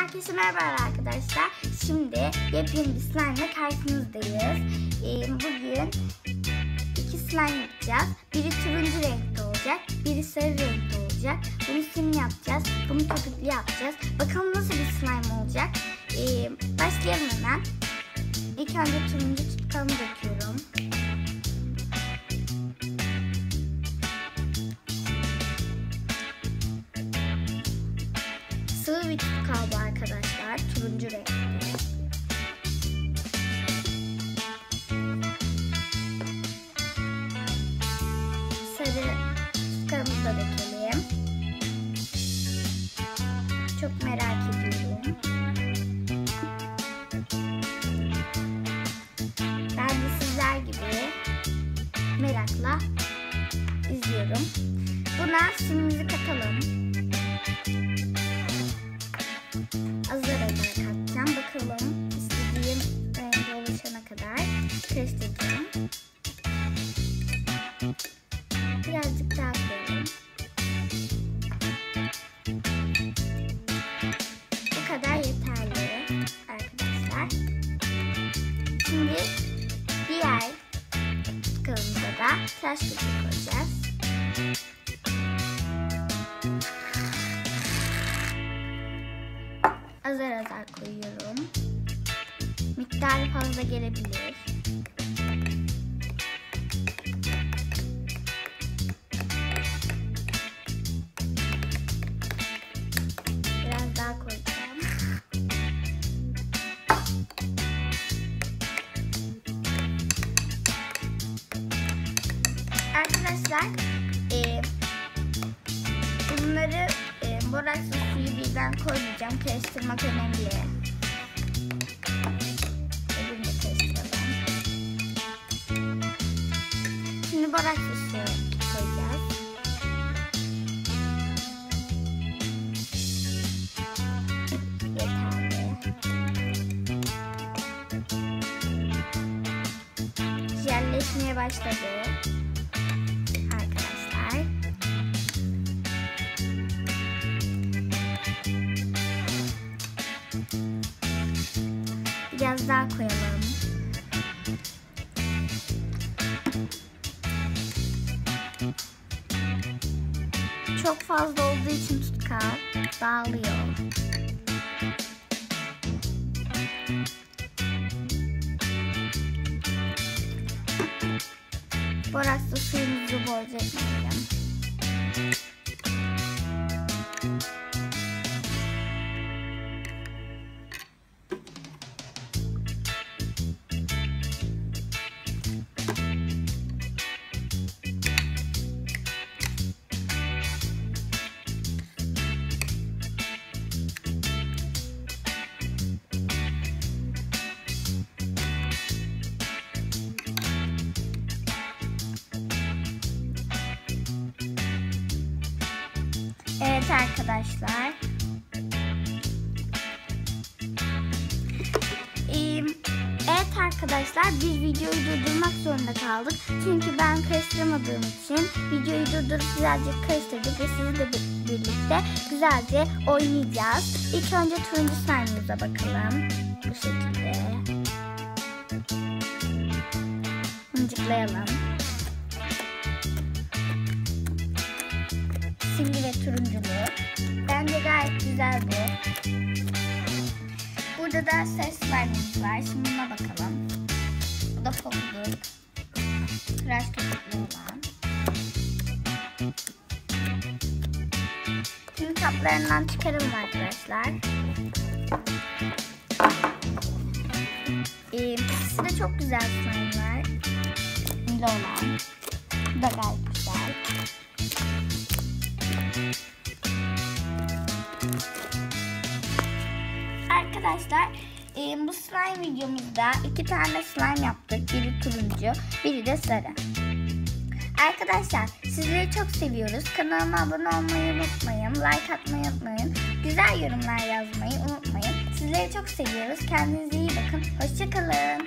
Herkese merhaba arkadaşlar. Şimdi yepyeni bir slime ile karşınızdayız. Ee, bugün iki slime yapacağız. Biri turuncu renkte olacak, biri sarı renkte olacak. Bunu simli yapacağız, bunu köpüklü yapacağız. Bakalım nasıl bir slime olacak. Ee, başlayalım hemen. İlk önce turuncu tutkalımı döküyorum. Sıvı bir tutkal bu arkadaşlar. Turuncu renkli. Sarı tutkalımızı da dökelim. Çok merak ediyorum. Ben de sizler gibi merakla izliyorum. Buna simimizi katalım. Kadar karıştıracağım. Birazcık daha koyalım. Bu kadar yeterli arkadaşlar. Şimdi diğer tutkalımıza da tıraş köpüğü koyacağız. azar azar koyuyorum. Miktarı fazla gelebilir. Biraz daha koyacağım. Arkadaşlar e, bunları e, borakslı suyu birden koymayacağım. Karıştırmak önemli. Şimdi borakslı suyu koyacağız. Yeterli. Jelleşmeye başladı. Arkadaşlar. Biraz daha koyalım. Çok fazla olduğu için tutkal dağılıyor. Borakslı suyumuzu bolca ekleyelim. Evet arkadaşlar. Evet arkadaşlar biz videoyu durdurmak zorunda kaldık. Çünkü ben karıştıramadığım için videoyu durdurup birazcık karıştırdık ve sizle bir- birlikte güzelce oynayacağız. İlk önce turuncu slime'ımıza bakalım. Bu şekilde. Mıncıklayalım. Simli ve turunculu. Bence gayet güzel bu. Burada da ses slime'ımız var. Şimdi buna bakalım. Bu da pofuduk. Tıraş köpüklü olan. Şimdi kaplarından çıkaralım arkadaşlar. Ee, ikisi de çok güzel slime'lar. Simli olan. Bu da gayet güzel. Arkadaşlar e, bu slime videomuzda iki tane slime yaptık. Biri turuncu, biri de sarı. Arkadaşlar sizleri çok seviyoruz. Kanalıma abone olmayı unutmayın. Like atmayı unutmayın. Güzel yorumlar yazmayı unutmayın. Sizleri çok seviyoruz. Kendinize iyi bakın. Hoşçakalın.